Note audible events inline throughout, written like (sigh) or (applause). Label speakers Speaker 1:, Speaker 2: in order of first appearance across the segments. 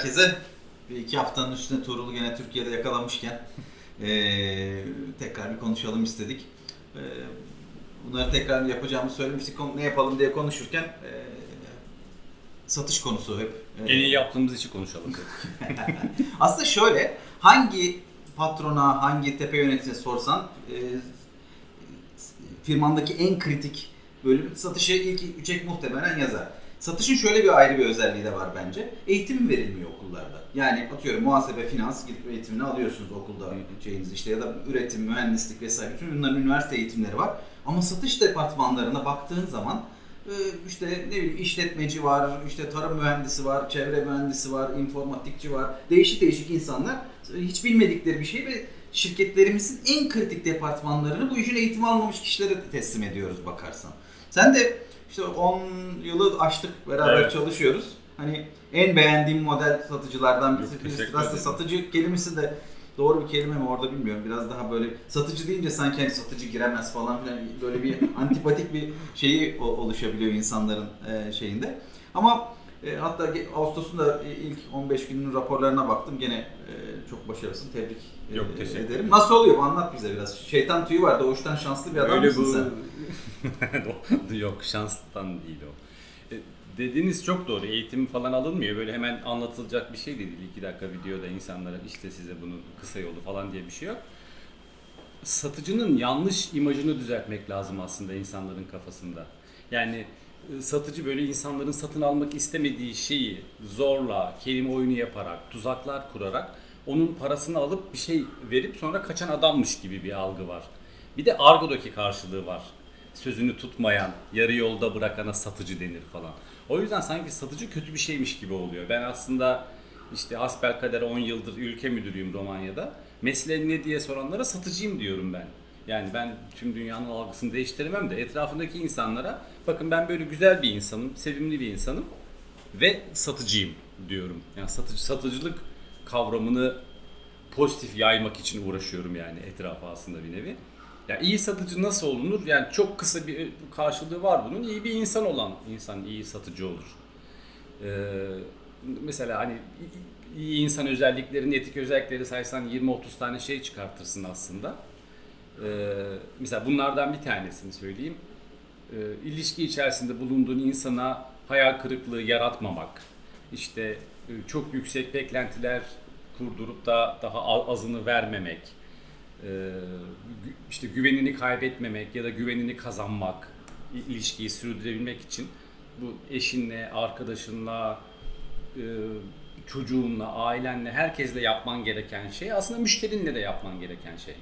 Speaker 1: herkese. Bir iki haftanın üstüne Tuğrul'u gene Türkiye'de yakalamışken (laughs) eee, tekrar bir konuşalım istedik. Eee, bunları tekrar yapacağımızı söylemiştik. Ne yapalım diye konuşurken eee, satış konusu hep.
Speaker 2: En iyi yaptığımız işi konuşalım dedik. (laughs)
Speaker 1: Aslında şöyle, hangi patrona, hangi tepe yöneticisine sorsan e, firmandaki en kritik bölüm satışı ilk üç ek muhtemelen yazar. Satışın şöyle bir ayrı bir özelliği de var bence. Eğitim verilmiyor okullarda. Yani atıyorum muhasebe, finans gidip eğitimini alıyorsunuz okulda şeyiniz işte ya da üretim, mühendislik vesaire. Bütün bunların üniversite eğitimleri var. Ama satış departmanlarına baktığın zaman e, işte ne bileyim işletmeci var, işte tarım mühendisi var, çevre mühendisi var, informatikçi var. Değişik değişik insanlar e, hiç bilmedikleri bir şey ve şirketlerimizin en kritik departmanlarını bu işin eğitim almamış kişilere teslim ediyoruz bakarsan. Sen de işte 10 yılı aştık beraber
Speaker 2: Evet.
Speaker 1: çalışıyoruz. Hani en beğendiğim model satıcılardan birisi.
Speaker 2: Yok,
Speaker 1: Birisi aslında satıcı kelimesi de doğru bir kelime mi orada bilmiyorum. Biraz daha böyle satıcı deyince sanki hani satıcı giremez falan filan böyle bir (laughs) antipatik bir şeyi oluşabiliyor insanların e, şeyinde. Ama e, hatta Ağustos'un da ilk 15 günün raporlarına baktım. Gene e, çok başarılısın. Tebrik e,
Speaker 2: Yok, teşekkür
Speaker 1: ederim. Nasıl oluyor? Anlat bize biraz. Şeytan tüyü var. Doğuştan şanslı bir adam
Speaker 2: Öyle
Speaker 1: mısın
Speaker 2: bu...
Speaker 1: sen? (laughs)
Speaker 2: Yok şanstan değil o. E, Dediğiniz çok doğru. Eğitim falan alınmıyor. Böyle hemen anlatılacak bir şey de değil. İki dakika videoda insanlara işte size bunun kısa yolu falan diye bir şey yok. Satıcının yanlış imajını düzeltmek lazım aslında insanların kafasında. Yani e, satıcı böyle insanların satın almak istemediği şeyi zorla, kelime oyunu yaparak, tuzaklar kurarak onun parasını alıp bir şey verip sonra kaçan adammış gibi bir algı var. Bir de argodaki karşılığı var. Sözünü tutmayan, yarı yolda bırakana satıcı denir falan. O yüzden sanki satıcı kötü bir şeymiş gibi oluyor. Ben aslında işte hasbelkader 10 yıldır ülke müdürüyüm Romanya'da. Mesleğin ne diye soranlara satıcıyım diyorum ben. Yani ben tüm dünyanın algısını değiştiremem de etrafındaki insanlara bakın ben böyle güzel bir insanım, sevimli bir insanım ve satıcıyım diyorum. Yani satıcı satıcılık kavramını pozitif yaymak için uğraşıyorum yani etrafa aslında bir nevi. Ya iyi satıcı nasıl olunur? Yani çok kısa bir karşılığı var bunun. İyi bir insan olan insan iyi satıcı olur. Ee, mesela hani iyi insan özelliklerini, etik özellikleri saysan 20-30 tane şey çıkartırsın aslında. Ee, mesela bunlardan bir tanesini söyleyeyim. Ee, ilişki içerisinde bulunduğun insana hayal kırıklığı yaratmamak. İşte e, çok yüksek beklentiler kurdurup da daha azını vermemek. Ee, işte güvenini kaybetmemek ya da güvenini kazanmak, ilişkiyi sürdürebilmek için bu eşinle, arkadaşınla, e, çocuğunla, ailenle, herkesle yapman gereken şey aslında müşterinle de yapman gereken şey.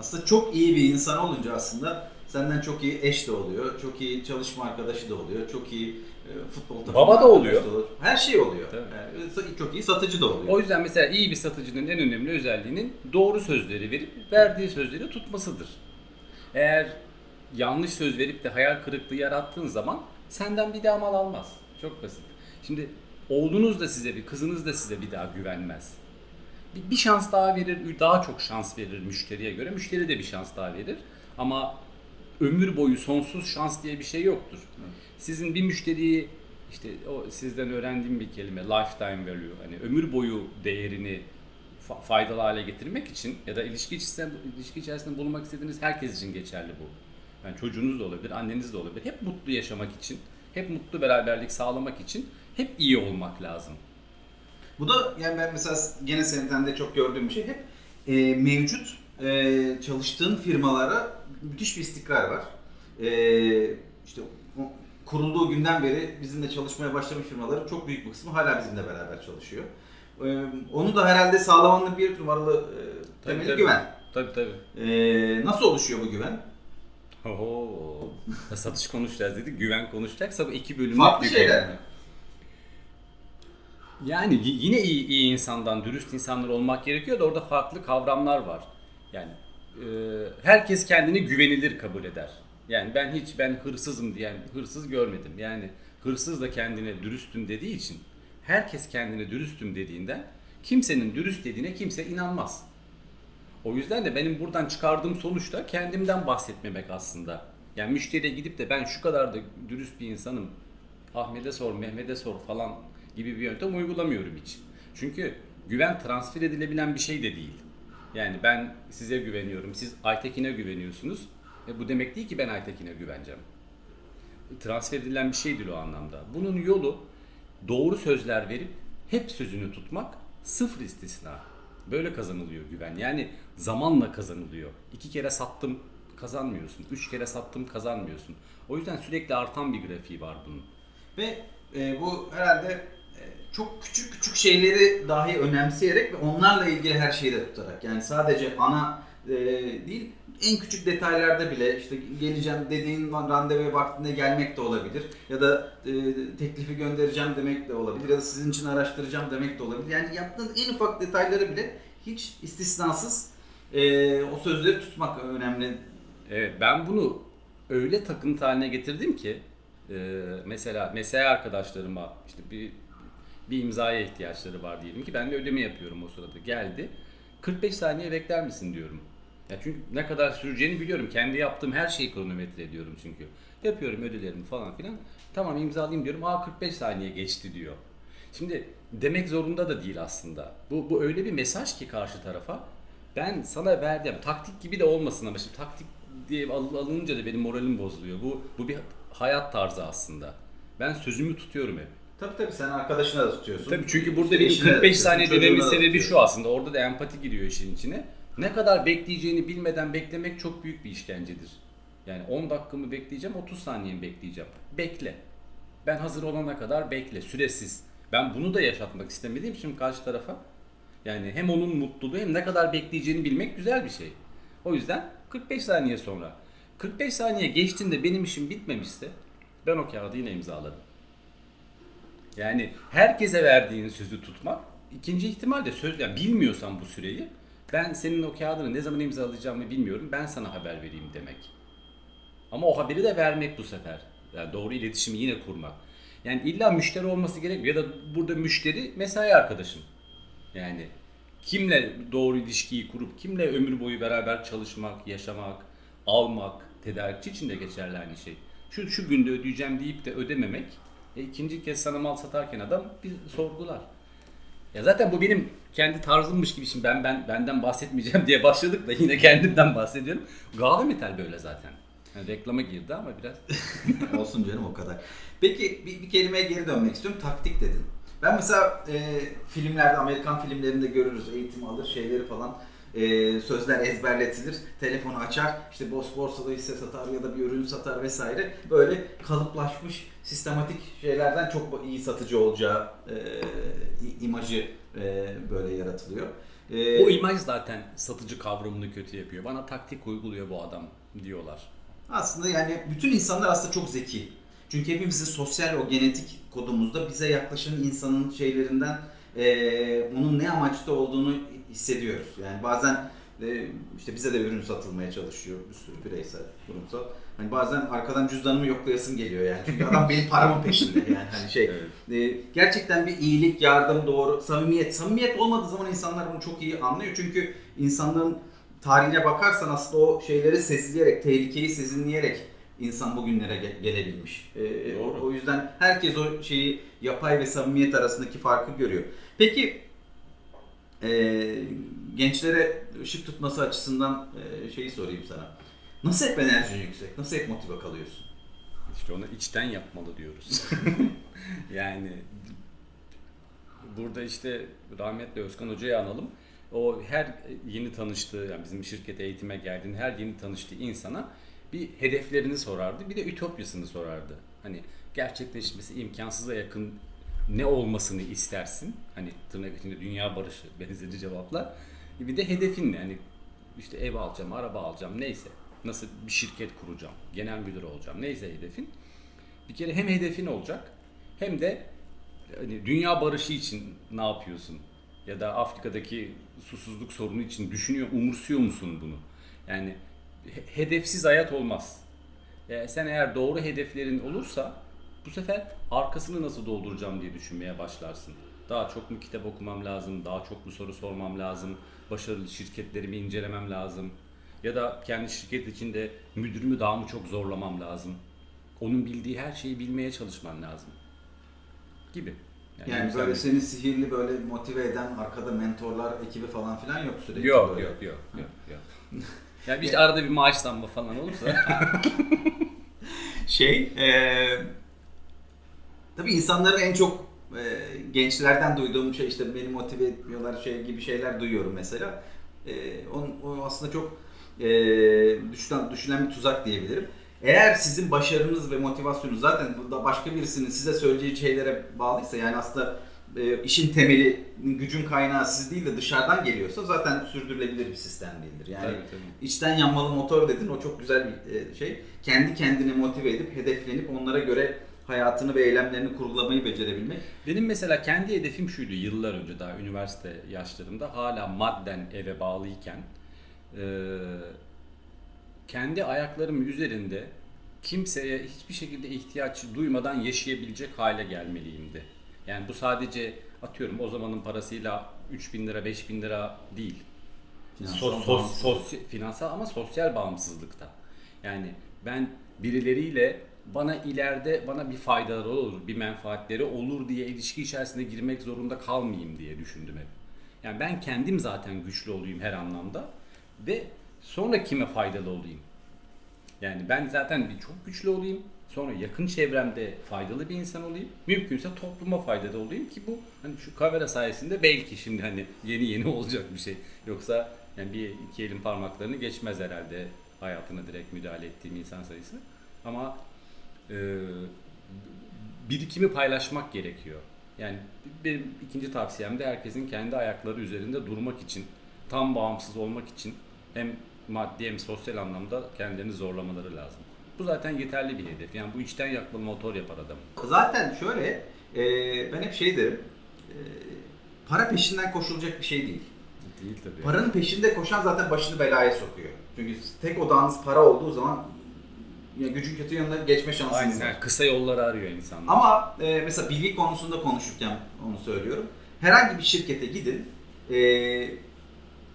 Speaker 1: Aslında çok iyi bir insan olunca aslında senden çok iyi eş de oluyor, çok iyi çalışma arkadaşı da oluyor, çok iyi e, futbol takımı
Speaker 2: Baba da oluyor.
Speaker 1: olur. Her şey oluyor. Yani, sa- çok iyi satıcı da oluyor.
Speaker 2: O yüzden mesela iyi bir satıcının en önemli özelliğinin doğru sözleri verip verdiği sözleri tutmasıdır. Eğer yanlış söz verip de hayal kırıklığı yarattığın zaman senden bir daha mal almaz. Çok basit. Şimdi oğlunuz da size bir, kızınız da size bir daha güvenmez. Bir, şans daha verir, daha çok şans verir müşteriye göre. Müşteri de bir şans daha verir. Ama ömür boyu sonsuz şans diye bir şey yoktur. Sizin bir müşteriyi işte o sizden öğrendiğim bir kelime lifetime value hani ömür boyu değerini fa- faydalı hale getirmek için ya da ilişki içerisinde, ilişki içerisinde bulunmak istediğiniz herkes için geçerli bu. Yani çocuğunuz da olabilir, anneniz de olabilir. Hep mutlu yaşamak için, hep mutlu beraberlik sağlamak için hep iyi olmak lazım.
Speaker 1: Bu da yani ben mesela gene senin de çok gördüğüm bir şey hep e, mevcut e, çalıştığın firmalara müthiş bir istikrar var. E, işte kurulduğu günden beri bizimle çalışmaya başlamış firmaların çok büyük bir kısmı hala bizimle beraber çalışıyor. E, onu da herhalde sağlamanın bir numaralı e, temeli
Speaker 2: tabii.
Speaker 1: güven.
Speaker 2: Tabii tabii.
Speaker 1: E, nasıl oluşuyor bu güven?
Speaker 2: Oho. (laughs) Satış konuşacağız dedik. Güven konuşacaksa bu iki bölümlük
Speaker 1: Farklı
Speaker 2: bir
Speaker 1: şeyler
Speaker 2: konu. Yani yine iyi, iyi insandan, dürüst insanlar olmak gerekiyor da orada farklı kavramlar var. Yani e, herkes kendini güvenilir kabul eder. Yani ben hiç ben hırsızım diyen hırsız görmedim. Yani hırsız da kendine dürüstüm dediği için herkes kendine dürüstüm dediğinden kimsenin dürüst dediğine kimse inanmaz. O yüzden de benim buradan çıkardığım sonuç da kendimden bahsetmemek aslında. Yani müşteriye gidip de ben şu kadar da dürüst bir insanım. Ahmet'e sor, Mehmet'e sor falan gibi bir yöntem uygulamıyorum hiç. Çünkü güven transfer edilebilen bir şey de değil. Yani ben size güveniyorum, siz Aytekin'e güveniyorsunuz. E bu demek değil ki ben Aytekin'e güveneceğim. Transfer edilen bir şeydir o anlamda. Bunun yolu doğru sözler verip hep sözünü tutmak, sıfır istisna. Böyle kazanılıyor güven. Yani zamanla kazanılıyor. İki kere sattım kazanmıyorsun. Üç kere sattım kazanmıyorsun. O yüzden sürekli artan bir grafiği var bunun.
Speaker 1: Ve e, bu herhalde çok küçük küçük şeyleri dahi önemseyerek ve onlarla ilgili her şeyi de tutarak. Yani sadece ana e, değil, en küçük detaylarda bile işte geleceğim dediğin randevuya vaktinde gelmek de olabilir. Ya da e, teklifi göndereceğim demek de olabilir. Ya da sizin için araştıracağım demek de olabilir. Yani yaptığınız en ufak detayları bile hiç istisnasız e, o sözleri tutmak önemli.
Speaker 2: Evet ben bunu öyle takıntı haline getirdim ki e, mesela mesai arkadaşlarıma işte bir bir imzaya ihtiyaçları var diyelim ki ben de ödeme yapıyorum o sırada geldi 45 saniye bekler misin diyorum. Ya çünkü ne kadar süreceğini biliyorum. Kendi yaptığım her şeyi kronometre ediyorum çünkü. Yapıyorum ödelerimi falan filan. Tamam imzalayayım diyorum. Aa 45 saniye geçti diyor. Şimdi demek zorunda da değil aslında. Bu, bu öyle bir mesaj ki karşı tarafa. Ben sana verdim. Taktik gibi de olmasın ama şimdi taktik diye al- alınınca da benim moralim bozuluyor. Bu, bu bir hayat tarzı aslında. Ben sözümü tutuyorum hep.
Speaker 1: Tabii tabii sen arkadaşına da tutuyorsun.
Speaker 2: Tabii çünkü burada
Speaker 1: İşte
Speaker 2: benim
Speaker 1: eşine de
Speaker 2: 45
Speaker 1: tutuyorsun,
Speaker 2: saniye dememin sebebi şu aslında. Orada da empati giriyor işin içine. Ne kadar bekleyeceğini bilmeden beklemek çok büyük bir işkencedir. Yani 10 dakikamı bekleyeceğim, 30 saniyemi bekleyeceğim. Bekle. Ben hazır olana kadar bekle, süresiz. Ben bunu da yaşatmak istemediğim için karşı tarafa yani hem onun mutluluğu hem ne kadar bekleyeceğini bilmek güzel bir şey. O yüzden 45 saniye sonra 45 saniye geçtiğinde benim işim bitmemişse ben o kağıdı yine imzaladım. Yani herkese verdiğin sözü tutmak. İkinci ihtimal de söz, yani bilmiyorsan bu süreyi ben senin o kağıdını ne zaman imzalayacağımı bilmiyorum. Ben sana haber vereyim demek. Ama o haberi de vermek bu sefer. Yani doğru iletişimi yine kurmak. Yani illa müşteri olması gerekmiyor. Ya da burada müşteri mesai arkadaşım. Yani kimle doğru ilişkiyi kurup kimle ömür boyu beraber çalışmak, yaşamak, almak, tedarikçi için de geçerli aynı şey. Şu, şu günde ödeyeceğim deyip de ödememek e, ikinci kez sana mal satarken adam bir sorgular. Ya zaten bu benim kendi tarzımmış gibi şimdi ben ben benden bahsetmeyeceğim (laughs) diye başladık da yine kendimden bahsediyorum. Gala metal böyle zaten. Yani reklama girdi ama biraz. (laughs)
Speaker 1: Olsun canım o kadar. Peki bir, bir kelimeye geri dönmek istiyorum. Taktik dedin. Ben mesela e, filmlerde, Amerikan filmlerinde görürüz. Eğitim alır, şeyleri falan. E, sözler ezberletilir. Telefonu açar. işte boş borsada hisse satar ya da bir ürün satar vesaire. Böyle kalıplaşmış, sistematik şeylerden çok iyi satıcı olacağı e, imajı e, böyle yaratılıyor. E,
Speaker 2: O imaj zaten satıcı kavramını kötü yapıyor. Bana taktik uyguluyor bu adam diyorlar.
Speaker 1: Aslında yani bütün insanlar aslında çok zeki. Çünkü hepimizin sosyal o genetik kodumuzda bize yaklaşan insanın şeylerinden eee, onun ne amaçta olduğunu hissediyoruz. Yani bazen e, işte bize de ürün satılmaya çalışıyor bir sürü bireysel, kurumsal. Hani bazen arkadan cüzdanımı yoklayasın geliyor yani. Çünkü adam benim paramın peşinde yani hani şey.
Speaker 2: Evet.
Speaker 1: e, gerçekten bir iyilik, yardım, doğru, samimiyet. Samimiyet olmadığı zaman insanlar bunu çok iyi anlıyor. Çünkü insanlığın tarihine bakarsan aslında o şeyleri sezleyerek, tehlikeyi sezinleyerek insan bugünlere ge- gelebilmiş. Ee,
Speaker 2: Doğru.
Speaker 1: O yüzden herkes o şeyi yapay ve samimiyet arasındaki farkı görüyor. Peki e, gençlere ışık tutması açısından e, şeyi sorayım sana. Nasıl hep enerjin yüksek? Nasıl hep motive kalıyorsun?
Speaker 2: İşte onu içten yapmalı diyoruz. (laughs) yani burada işte rahmetli Özkan Hoca'yı analım. O her yeni tanıştığı, yani bizim şirkete eğitime geldiğinde her yeni tanıştığı insana bir hedeflerini sorardı, bir de ütopyasını sorardı. Hani gerçekleşmesi imkansıza yakın ne olmasını istersin? Hani tırnak içinde dünya barışı benzeri cevaplar. Bir de hedefin ne? Hani işte ev alacağım, araba alacağım neyse. Nasıl bir şirket kuracağım, genel müdür olacağım neyse hedefin. Bir kere hem hedefin olacak hem de hani dünya barışı için ne yapıyorsun? Ya da Afrika'daki susuzluk sorunu için düşünüyor, umursuyor musun bunu? Yani he- hedefsiz hayat olmaz. E, sen eğer doğru hedeflerin olursa bu sefer arkasını nasıl dolduracağım diye düşünmeye başlarsın. Daha çok mu kitap okumam lazım, daha çok mu soru sormam lazım, başarılı şirketlerimi incelemem lazım. Ya da kendi şirket içinde müdürümü daha mı çok zorlamam lazım. Onun bildiği her şeyi bilmeye çalışman lazım. Gibi.
Speaker 1: Yani
Speaker 2: yükselmek-
Speaker 1: böyle seni sihirli böyle motive eden arkada mentorlar ekibi falan filan yok sürekli.
Speaker 2: Yok
Speaker 1: böyle.
Speaker 2: yok yok yok yok. (laughs) yani işte arada bir maaş zammı falan olursa (laughs)
Speaker 1: Şey, e, tabii insanların en çok e, gençlerden duyduğum şey işte beni motive etmiyorlar şey gibi şeyler duyuyorum mesela. E, on, o aslında çok e, düşünen, düşünen bir tuzak diyebilirim. Eğer sizin başarınız ve motivasyonunuz zaten burada başka birisinin size söyleyeceği şeylere bağlıysa yani aslında e, işin temeli, gücün kaynağı siz değil de dışarıdan geliyorsa zaten sürdürülebilir bir sistem değildir. Yani
Speaker 2: Tabii, tabii.
Speaker 1: içten yanmalı motor dedin o çok güzel bir e, şey. Kendi kendini motive edip hedeflenip onlara göre hayatını ve eylemlerini kurgulamayı becerebilmek.
Speaker 2: Benim mesela kendi hedefim şuydu yıllar önce daha üniversite yaşlarımda hala madden eve bağlıyken kendi ayaklarım üzerinde kimseye hiçbir şekilde ihtiyaç duymadan yaşayabilecek hale gelmeliyimdi. Yani bu sadece atıyorum o zamanın parasıyla 3000 lira 5000 lira değil.
Speaker 1: Finansal
Speaker 2: Sos- sos- sosy- finansal ama sosyal bağımsızlıkta. Yani ben birileriyle bana ileride bana bir faydaları olur, bir menfaatleri olur diye ilişki içerisinde girmek zorunda kalmayayım diye düşündüm hep. Yani ben kendim zaten güçlü olayım her anlamda ve sonra kime faydalı olayım. Yani ben zaten bir çok güçlü olayım. Sonra yakın çevremde faydalı bir insan olayım. Mümkünse topluma faydalı olayım ki bu hani şu kamera sayesinde belki şimdi hani yeni yeni (laughs) olacak bir şey. Yoksa yani bir iki elin parmaklarını geçmez herhalde hayatına direkt müdahale ettiğim insan sayısı. Ama e, birikimi paylaşmak gerekiyor. Yani benim ikinci tavsiyem de herkesin kendi ayakları üzerinde durmak için, tam bağımsız olmak için hem maddi hem sosyal anlamda kendilerini zorlamaları lazım. Bu zaten yeterli bir hedef. Yani bu içten yakmalı motor yapar adamı.
Speaker 1: Zaten şöyle e, ben hep şey derim. e, para peşinden koşulacak bir şey değil.
Speaker 2: Değil tabii.
Speaker 1: Paranın peşinde koşan zaten başını belaya sokuyor. Çünkü tek odağınız para olduğu zaman ya gücün kötü yanına geçme şansınız var.
Speaker 2: Aynen. Kısa yolları arıyor insanlar.
Speaker 1: Ama e, mesela bilgi konusunda konuşurken onu söylüyorum. Herhangi bir şirkete gidin. E,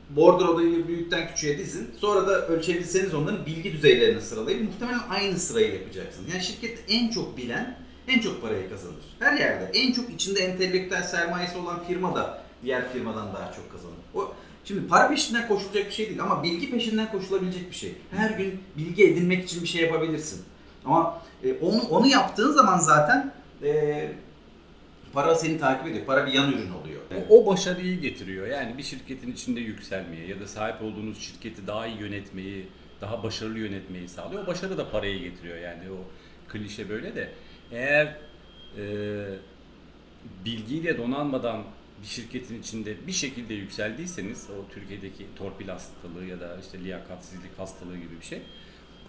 Speaker 1: bordroyu büyükten küçüğe dizin. Sonra da ölçebilseniz onların bilgi düzeylerini sıralayın. Muhtemelen aynı sırayı yapacaksınız. Yani şirkette en çok bilen en çok parayı kazanır. Her yerde. En çok içinde entelektüel sermayesi olan firma da diğer firmadan daha çok kazanır. O Şimdi para peşinden koşulacak bir şey değil ama bilgi peşinden koşulabilecek bir şey. Her gün bilgi edinmek için bir şey yapabilirsin. Ama e, onu onu yaptığın zaman zaten e, para seni takip ediyor. Para bir yan ürün oluyor.
Speaker 2: O, o başarıyı getiriyor. Yani bir şirketin içinde yükselmeye ya da sahip olduğunuz şirketi daha iyi yönetmeyi, daha başarılı yönetmeyi sağlıyor. O başarı da parayı getiriyor. Yani o klişe böyle de. Eğer e, bilgiyle donanmadan bir şirketin içinde bir şekilde yükseldiyseniz o Türkiye'deki torpil hastalığı ya da işte liyakatsizlik hastalığı gibi bir şey.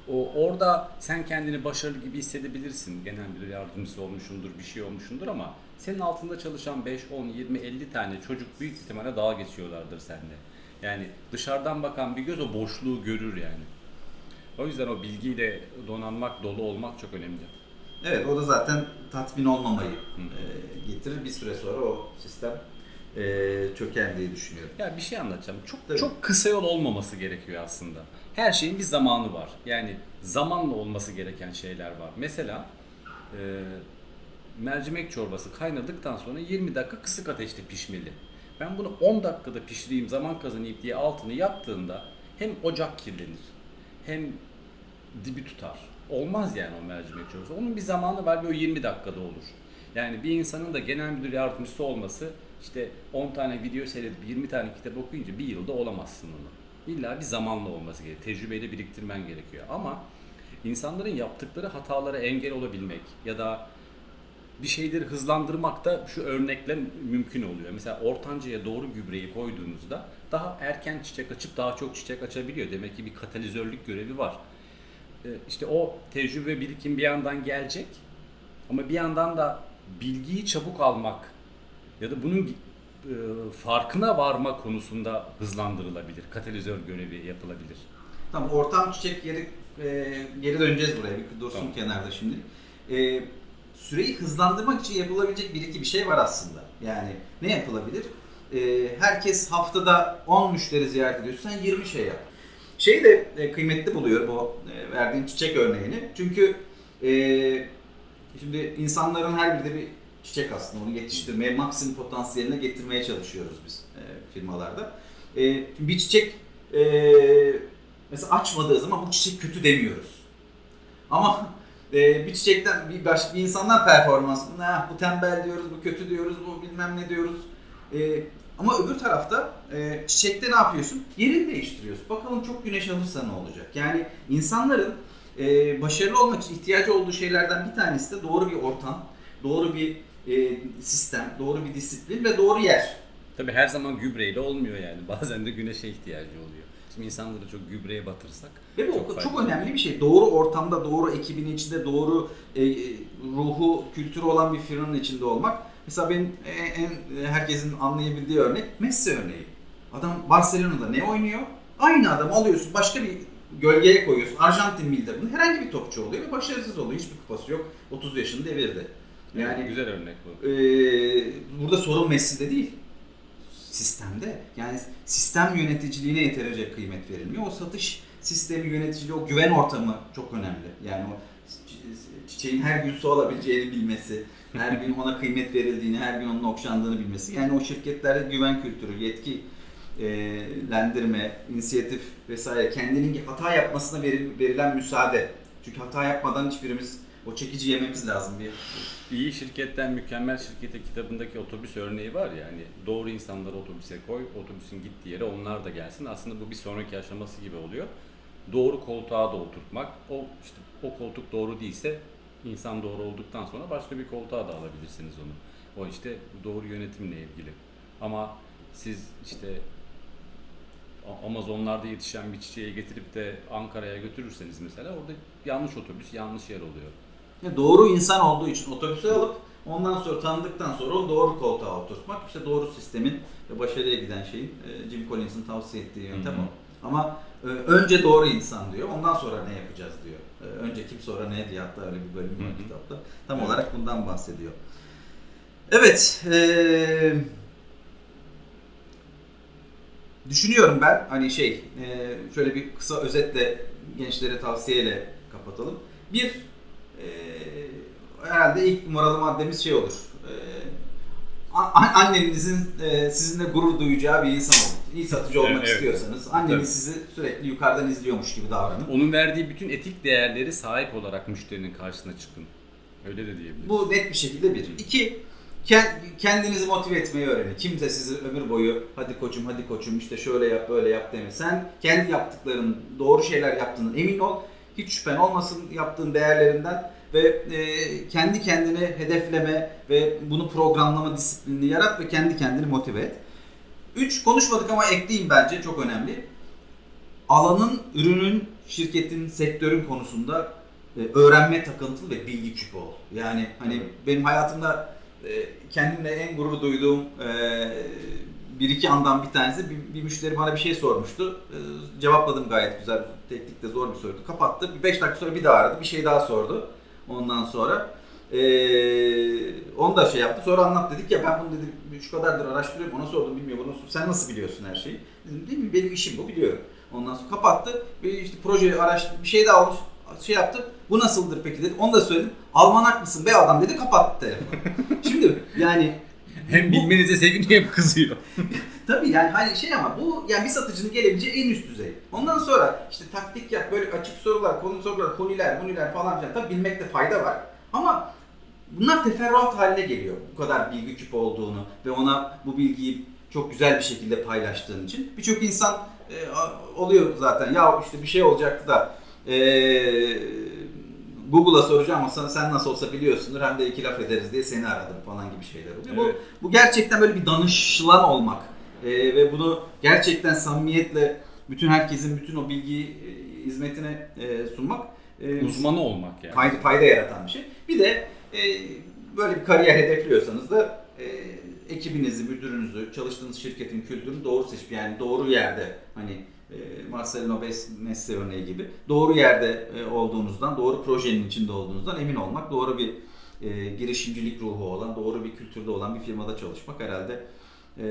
Speaker 2: O orada sen kendini başarılı gibi hissedebilirsin. Genel müdür yardımcısı olmuşsundur, bir şey olmuşsundur ama senin altında çalışan 5, 10, 20, 50 tane çocuk büyük ihtimalle dalga geçiyorlardır seninle. Yani dışarıdan bakan bir göz o boşluğu görür yani. O yüzden o bilgiyle donanmak, dolu olmak çok önemli.
Speaker 1: Evet o da zaten tatmin olmamayı e, getirir. Bir süre sonra o sistem e, çöker diye düşünüyorum.
Speaker 2: Ya bir şey anlatacağım. Çok
Speaker 1: Tabii.
Speaker 2: çok kısa yol olmaması gerekiyor aslında. Her şeyin bir zamanı var. Yani zamanla olması gereken şeyler var. Mesela e, mercimek çorbası kaynadıktan sonra 20 dakika kısık ateşte pişmeli. Ben bunu 10 dakikada pişireyim, zaman kazanayım diye altını yaktığında hem ocak kirlenir hem dibi tutar. Olmaz yani o mercimek çorbası. Onun bir zamanı var ve o 20 dakikada olur. Yani bir insanın da genel müdür yardımcısı olması işte 10 tane video seyredip 20 tane kitap okuyunca bir yılda olamazsın onu. İlla bir zamanla olması gerekiyor. Tecrübeyle biriktirmen gerekiyor. Ama insanların yaptıkları hatalara engel olabilmek ya da bir şeyleri hızlandırmak da şu örnekle mümkün oluyor. Mesela ortancaya doğru gübreyi koyduğunuzda daha erken çiçek açıp daha çok çiçek açabiliyor. Demek ki bir katalizörlük görevi var. Ee, İşte o tecrübe birikim bir yandan gelecek ama bir yandan da bilgiyi çabuk almak ya da bunun e, farkına varma konusunda hızlandırılabilir. Katalizör görevi yapılabilir.
Speaker 1: Tamam ortam çiçek geri e, geri döneceğiz buraya. Bir dursun
Speaker 2: Tamam.
Speaker 1: kenarda şimdi. E, süreyi hızlandırmak için yapılabilecek bir iki bir şey var aslında. Yani ne yapılabilir? E, herkes haftada 10 müşteri ziyaret ediyorsa sen 20 şey yap. Şey de e, kıymetli buluyorum bu e, verdiğin çiçek örneğini. Çünkü e, şimdi insanların her biri de bir çiçek aslında onu yetiştirmeye, maksimum potansiyeline getirmeye çalışıyoruz biz e, firmalarda. E, bir çiçek e, mesela açmadığı zaman bu çiçek kötü demiyoruz. Ama e, bir çiçekten bir başka bir insandan performans, nah, bu tembel diyoruz, bu kötü diyoruz, bu bilmem ne diyoruz. E, ama öbür tarafta e, çiçekte ne yapıyorsun? Yerini değiştiriyorsun. Bakalım çok güneş alırsa ne olacak? Yani insanların e, başarılı olmak için ihtiyacı olduğu şeylerden bir tanesi de doğru bir ortam, doğru bir e, sistem, doğru bir disiplin ve doğru yer.
Speaker 2: Tabii her zaman gübreyle olmuyor yani. (laughs) Bazen de güneşe ihtiyacı oluyor. Şimdi insanları çok gübreye batırsak
Speaker 1: Ve bu
Speaker 2: Çok
Speaker 1: çok, önemli bir şey. Doğru ortamda, doğru ekibin içinde, doğru e, ruhu, kültürü olan bir firmanın içinde olmak. Mesela benim en, en- herkesin anlayabildiği örnek Messi örneği. Adam Barcelona'da ne oynuyor? Aynı adam alıyorsun, başka bir gölgeye koyuyorsun. Arjantin milli herhangi bir topçu oluyor ve başarısız oluyor. Hiçbir kupası yok. 30 yaşını devirdi.
Speaker 2: Yani güzel örnek bu.
Speaker 1: ee, burada sorun Messi'de değil. Sistemde. Yani sistem yöneticiliğine yeterince kıymet verilmiyor. O satış sistemi yöneticiliği, o güven ortamı çok önemli. Yani o çi- çiçeğin her gün su alabileceğini bilmesi, her gün ona kıymet verildiğini, her gün onun okşandığını bilmesi. Yani o şirketlerde güven kültürü, yetki e, lendirme, inisiyatif vesaire kendinin hata yapmasına veril- verilen müsaade. Çünkü hata yapmadan hiçbirimiz o çekici yememiz lazım bir
Speaker 2: İyi şirketten mükemmel şirkete kitabındaki otobüs örneği var ya hani doğru insanları otobüse koy, otobüsün gittiği yere onlar da gelsin. Aslında bu bir sonraki aşaması gibi oluyor. Doğru koltuğa da oturtmak. O işte o koltuk doğru değilse insan doğru olduktan sonra başka bir koltuğa da alabilirsiniz onu. O işte doğru yönetimle ilgili. Ama siz işte Amazonlarda yetişen bir çiçeği getirip de Ankara'ya götürürseniz mesela orada yanlış otobüs, yanlış yer oluyor.
Speaker 1: Doğru insan olduğu için otobüse alıp ondan sonra tanıdıktan sonra onu doğru koltuğa oturtmak işte doğru sistemin ve başarıya giden şeyin e, Jim Collins'in tavsiye ettiği yöntem
Speaker 2: hı.
Speaker 1: o. Ama e, önce doğru insan diyor, ondan sonra ne yapacağız diyor. E, önce kim sonra ne diye hatta öyle bir bölüm var
Speaker 2: hı.
Speaker 1: kitapta. Tam
Speaker 2: Evet.
Speaker 1: olarak bundan bahsediyor. Evet, e, düşünüyorum ben hani şey şöyle bir kısa özetle gençlere tavsiyeyle kapatalım. Bir e, herhalde ilk numaralı maddemiz şey olur. E, annenizin e, sizinle gurur duyacağı bir insan olun. İyi satıcı olmak
Speaker 2: Evet,
Speaker 1: istiyorsanız anneniz
Speaker 2: Tabii.
Speaker 1: sizi sürekli yukarıdan izliyormuş gibi davranın.
Speaker 2: Onun verdiği bütün etik değerleri sahip olarak müşterinin karşısına çıkın. Öyle de diyebiliriz.
Speaker 1: Bu net bir şekilde bir. İki, ken- kendinizi motive etmeyi öğrenin. Kimse sizi ömür boyu hadi koçum hadi koçum işte şöyle yap böyle yap deme. Sen kendi yaptıklarının doğru şeyler yaptığının emin ol. Hiç şüphen olmasın yaptığın değerlerinden ve e, kendi kendine hedefleme ve bunu programlama disiplinini yarat ve kendi kendini motive et. Üç, konuşmadık ama ekleyeyim bence çok önemli. Alanın, ürünün, şirketin, sektörün konusunda e, öğrenme takıntılı ve bilgi küpü ol. Yani hani benim hayatımda e, kendimle en gurur duyduğum e, bir iki andan bir tanesi bir, bir müşteri bana bir şey sormuştu. E, cevapladım gayet güzel. Teknik de zor bir soruydu. Kapattı. Bir beş dakika sonra bir daha aradı. Bir şey daha sordu. Ondan sonra e, onu da şey yaptı. Sonra anlat dedik ya ben bunu dedim şu kadardır araştırıyorum. Ona sordum bilmiyorum. Ona sordum. Sen nasıl biliyorsun her şeyi? Dedim değil mi? Benim işim bu biliyorum. Ondan sonra kapattı. Bir işte projeyi araştırdı. Bir şey daha olmuş. Şey yaptı. Bu nasıldır peki dedi. Onu da söyledim. Almanak mısın be adam dedi. Kapattı telefonu. (laughs) Şimdi yani
Speaker 2: Hem bilmenize seviniyor hem kızıyor. (laughs)
Speaker 1: Tabii yani hani şey ama bu yani bir satıcının gelebileceği en üst düzey. Ondan sonra işte taktik yap böyle açık sorular, konu sorular, koniler, muniler falan filan tabii bilmekte fayda var. Ama bunlar teferruat haline geliyor. Bu kadar bilgi küpü olduğunu ve ona bu bilgiyi çok güzel bir şekilde paylaştığın için. Birçok insan e, oluyor zaten. Ya işte bir şey olacaktı da e, Google'a soracağım ama sen, sen nasıl olsa biliyorsundur hem de iki laf ederiz diye seni aradım falan gibi şeyler oluyor. Bu,
Speaker 2: Evet.
Speaker 1: bu gerçekten böyle bir danışılan olmak e, ve bunu gerçekten samimiyetle bütün herkesin bütün o bilgiyi e, hizmetine e, sunmak e,
Speaker 2: Uzmanı olmak yani.
Speaker 1: fayda, fayda yaratan bir şey. Bir de e, böyle bir kariyer hedefliyorsanız da e, ekibinizi, müdürünüzü, çalıştığınız şirketin kültürünü doğru seçip yani doğru yerde hani Marcelino Bes- Messi örneği gibi doğru yerde e, olduğunuzdan, doğru projenin içinde olduğunuzdan emin olmak, doğru bir e, girişimcilik ruhu olan, doğru bir kültürde olan bir firmada çalışmak herhalde e,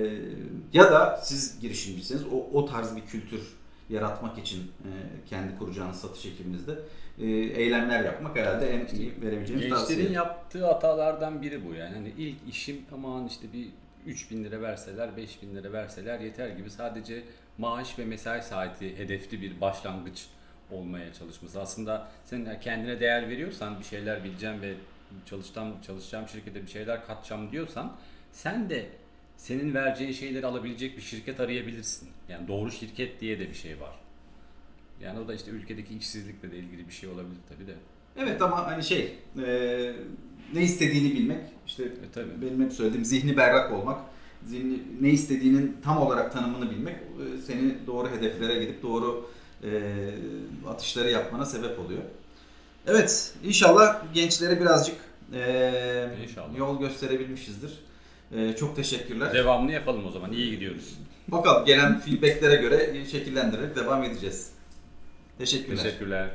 Speaker 1: ya da siz girişimcisiniz, o, o tarz bir kültür yaratmak için e, kendi kuracağınız satış ekibinizde e, eylemler yapmak herhalde en iyi verebileceğimiz tavsiye.
Speaker 2: Gençlerin yaptığı hatalardan biri bu yani. Hani ilk işim aman işte bir 3000 lira verseler, 5000 lira verseler yeter gibi sadece maaş ve mesai saati hedefli bir başlangıç olmaya çalışması. Aslında sen kendine değer veriyorsan, bir şeyler bileceğim ve çalışacağım, çalışacağım şirkete bir şeyler katacağım diyorsan sen de senin vereceğin şeyleri alabilecek bir şirket arayabilirsin. Yani doğru şirket diye de bir şey var. Yani o da işte ülkedeki işsizlikle de ilgili bir şey olabilir tabii de.
Speaker 1: Evet ama hani şey e, ne istediğini bilmek işte
Speaker 2: E, tabii.
Speaker 1: benim hep söylediğim zihni berrak olmak zihni, ne istediğinin tam olarak tanımını bilmek e, seni doğru hedeflere gidip doğru e, atışları yapmana sebep oluyor. Evet inşallah gençlere birazcık e,
Speaker 2: İnşallah.
Speaker 1: yol gösterebilmişizdir. E, çok teşekkürler.
Speaker 2: Devamlı yapalım o zaman. İyi gidiyoruz.
Speaker 1: Bakalım gelen feedbacklere göre şekillendirerek devam edeceğiz. Teşekkürler.
Speaker 2: Teşekkürler.